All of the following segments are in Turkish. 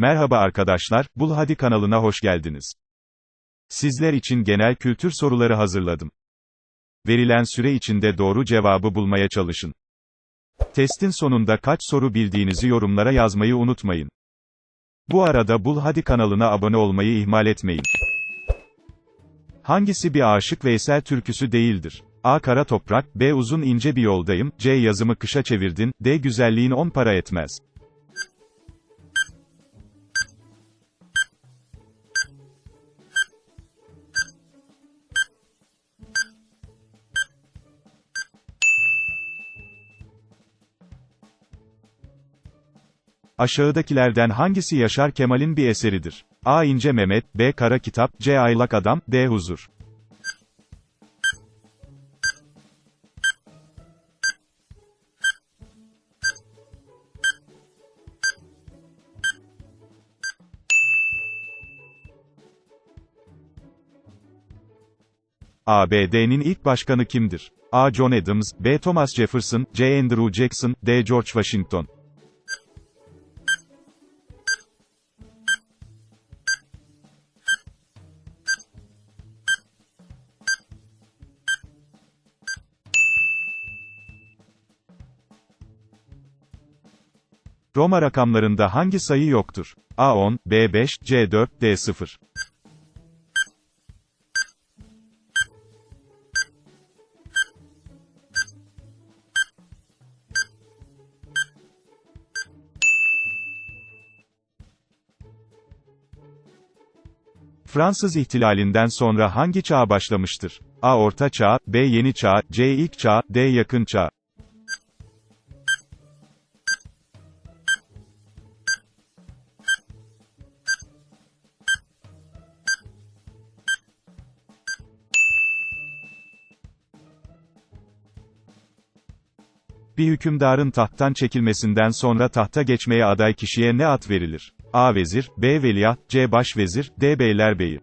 Merhaba arkadaşlar, Bul Hadi kanalına hoş geldiniz. Sizler için genel kültür soruları hazırladım. Verilen süre içinde doğru cevabı bulmaya çalışın. Testin sonunda kaç soru bildiğinizi yorumlara yazmayı unutmayın. Bu arada Bul Hadi kanalına abone olmayı ihmal etmeyin. Hangisi bir Aşık Veysel türküsü değildir? A. Kara toprak, B. Uzun ince bir yoldayım, C. Yazımı kışa çevirdin, D. Güzelliğin on para etmez. Aşağıdakilerden hangisi Yaşar Kemal'in bir eseridir? A. İnce Mehmet, B. Kara Kitap, C. Aylak Adam, D. Huzur. ABD'nin ilk başkanı kimdir? A. John Adams, B. Thomas Jefferson, C. Andrew Jackson, D. George Washington. Roma rakamlarında hangi sayı yoktur? A 10, B 5, C 4, D 0. Fransız ihtilalinden sonra hangi çağ başlamıştır? A. Orta Çağ, B. Yeni Çağ, C. İlk Çağ, D. Yakın Çağ. Bir hükümdarın tahttan çekilmesinden sonra tahta geçmeye aday kişiye ne ad verilir? A. Vezir, B. Veliaht, C. Başvezir, D. Beylerbeyi.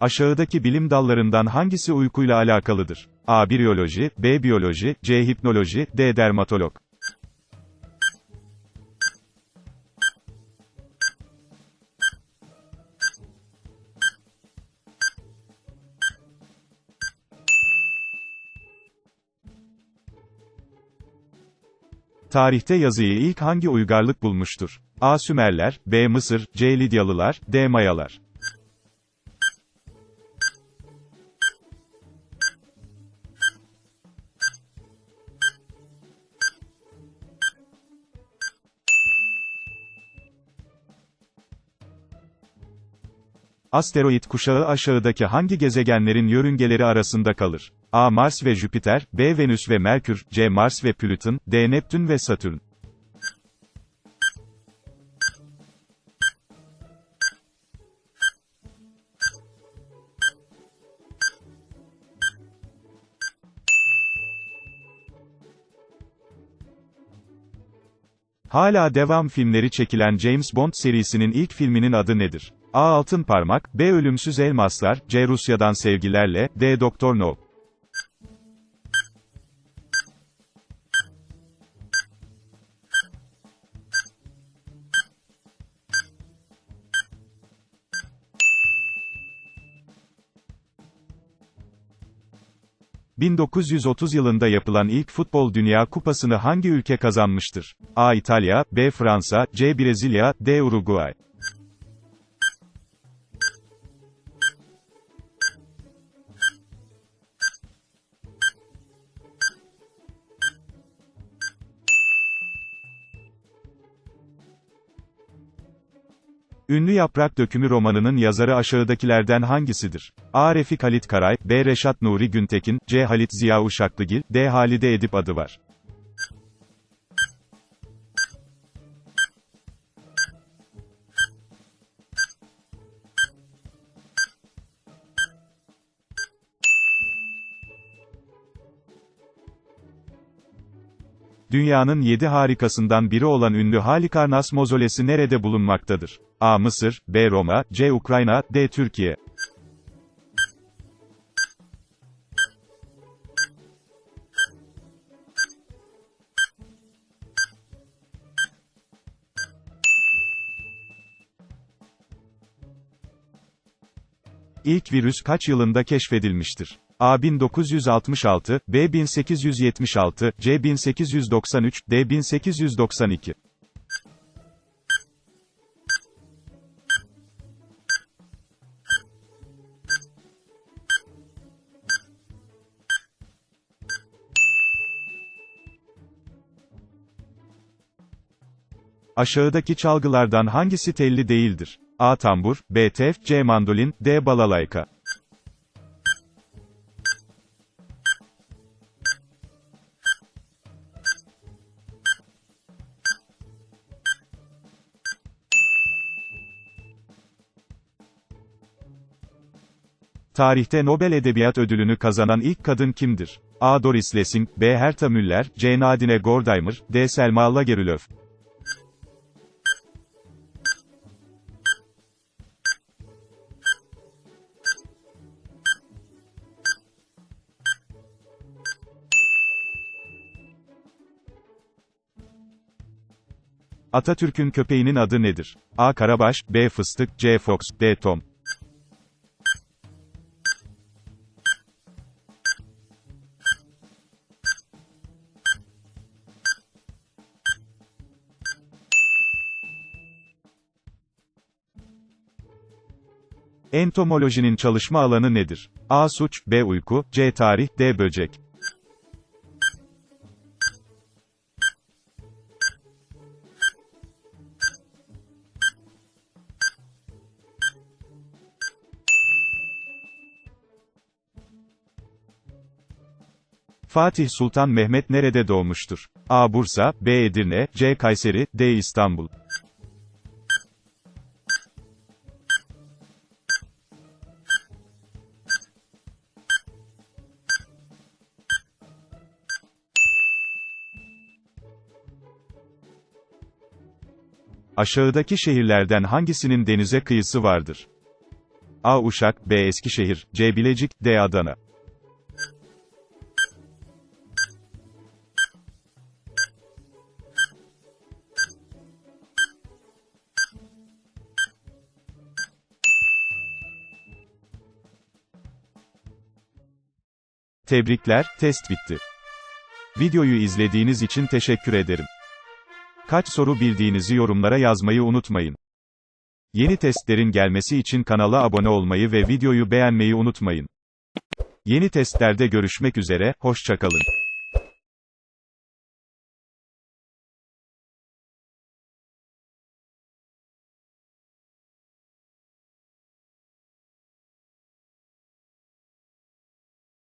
Aşağıdaki bilim dallarından hangisi uykuyla alakalıdır? A. Biyoloji, B. Biyoloji, C. Hipnoloji, D. Dermatolog. Tarihte yazıyı ilk hangi uygarlık bulmuştur? A. Sümerler, B. Mısır, C. Lidyalılar, D. Mayalar. Asteroid kuşağı aşağıdaki hangi gezegenlerin yörüngeleri arasında kalır? A. Mars ve Jüpiter, B. Venüs ve Merkür, C. Mars ve Plüton, D. Neptün ve Satürn. Hala devam filmleri çekilen James Bond serisinin ilk filminin adı nedir? A. Altın Parmak, B. Ölümsüz Elmaslar, C. Rusya'dan Sevgilerle, D. Doktor No. ...1930 yılında yapılan ilk Futbol Dünya Kupası'nı hangi ülke kazanmıştır? A. İtalya, B. Fransa, C. Brezilya, D. Uruguay. Ünlü Yaprak Dökümü romanının yazarı aşağıdakilerden hangisidir? A. Refik Halit Karay, B. Reşat Nuri Güntekin, C. Halit Ziya Uşaklıgil, D. Halide Edip adı var. Dünyanın yedi harikasından biri olan ünlü Halikarnas mozolesi nerede bulunmaktadır? A. Mısır, B. Roma, C. Ukrayna, D. Türkiye. İlk virüs kaç yılında keşfedilmiştir? A 1966, B 1876, C 1893, D 1892. Aşağıdaki çalgılardan hangisi telli değildir? A. Tambur, B. Tef, C. Mandolin, D. Balalayka. Tarihte Nobel Edebiyat Ödülünü kazanan ilk kadın kimdir? A. Doris Lessing, B. Herta Müller, C. Nadine Gordimer, D. Selma Lagerlöf. Atatürk'ün köpeğinin adı nedir? A. Karabaş, B. Fıstık, C. Fox, D. Tom. Entomolojinin çalışma alanı nedir? A. Suç, B. Uyku, C. Tarih, D. Böcek. Fatih Sultan Mehmet nerede doğmuştur? A. Bursa, B. Edirne, C. Kayseri, D. İstanbul. Aşağıdaki şehirlerden hangisinin denize kıyısı vardır? A. Uşak, B. Eskişehir, C. Bilecik, D. Adana. Tebrikler, test bitti. Videoyu izlediğiniz için teşekkür ederim. Kaç soru bildiğinizi yorumlara yazmayı unutmayın. Yeni testlerin gelmesi için kanala abone olmayı ve videoyu beğenmeyi unutmayın. Yeni testlerde görüşmek üzere, hoşçakalın.